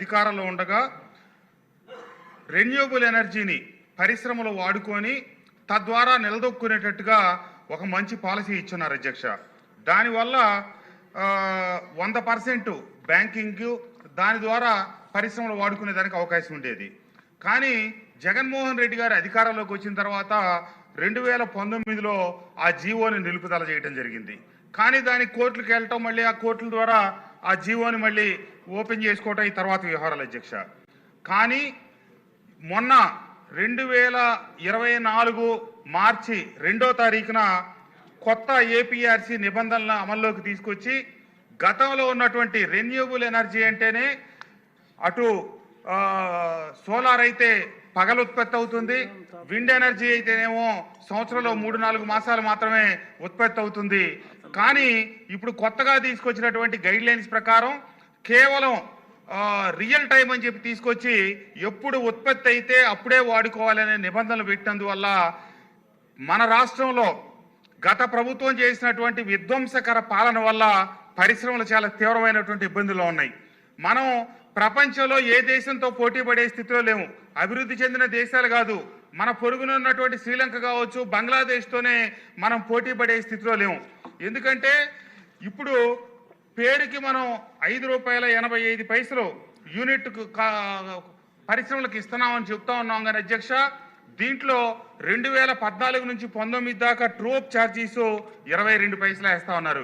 అధికారంలో ఉండగా రెన్యూబుల్ ఎనర్జీని పరిశ్రమలు వాడుకొని తద్వారా నిలదొక్కునేటట్టుగా ఒక మంచి పాలసీ ఇచ్చున్నారు అధ్యక్ష. దానివల్ల వంద పర్సెంట్ బ్యాంకింగ్ దాని ద్వారా పరిశ్రమలు వాడుకునే దానికి అవకాశం ఉండేది. కానీ జగన్మోహన్ రెడ్డి గారు అధికారంలోకి వచ్చిన తర్వాత రెండు వేల పంతొమ్మిదిలో ఆ జీవోని నిలుపుదల చేయడం జరిగింది. కానీ దాని కోర్టులకు వెళ్ళటం మళ్ళీ ఆ కోర్టుల ద్వారా ఆ జీవోని మళ్ళీ ఓపెన్ చేసుకోవటం ఈ తర్వాత వ్యవహారాలు అధ్యక్ష. కానీ మొన్న రెండు వేల ఇరవై నాలుగు మార్చి రెండో తారీఖున కొత్త ఏపీఆర్సీ నిబంధనలను అమల్లోకి తీసుకొచ్చి గతంలో ఉన్నటువంటి రెన్యూబుల్ ఎనర్జీ అంటేనే అటు సోలార్ అయితే పగలు ఉత్పత్తి అవుతుంది విండ్ ఎనర్జీ అయితేనేమో సంవత్సరంలో మూడు నాలుగు మాసాలు మాత్రమే ఉత్పత్తి అవుతుంది. కానీ ఇప్పుడు కొత్తగా తీసుకొచ్చినటువంటి గైడ్ లైన్స్ ప్రకారం కేవలం రియల్ టైం అని చెప్పి తీసుకొచ్చి ఎప్పుడు ఉత్పత్తి అయితే అప్పుడే వాడుకోవాలనే నిబంధనలు పెట్టినందువల్ల మన రాష్ట్రంలో గత ప్రభుత్వం చేసినటువంటి విధ్వంసకర పాలన వల్ల పరిశ్రమలు చాలా తీవ్రమైనటువంటి ఇబ్బందులు ఉన్నాయి. మనం ప్రపంచంలో ఏ దేశంతో పోటీ పడే స్థితిలో లేము. అభివృద్ధి చెందిన దేశాలు కాదు. మన పొరుగునున్నటువంటి శ్రీలంక కావచ్చు బంగ్లాదేశ్తోనే మనం పోటీ పడే స్థితిలో లేము. ఎందుకంటే ఇప్పుడు పేరుకి మనం ఐదు రూపాయల ఎనభై ఐదు పైసలు యూనిట్కు కా- పరిశ్రమలకు ఇస్తున్నామని చెప్తా ఉన్నాం కానీ అధ్యక్ష దీంట్లో రెండు వేల పద్నాలుగు నుంచి పంతొమ్మిది దాకా ట్రోప్ ఛార్జీస్ ఇరవై రెండు పైసలు వేస్తా ఉన్నారు.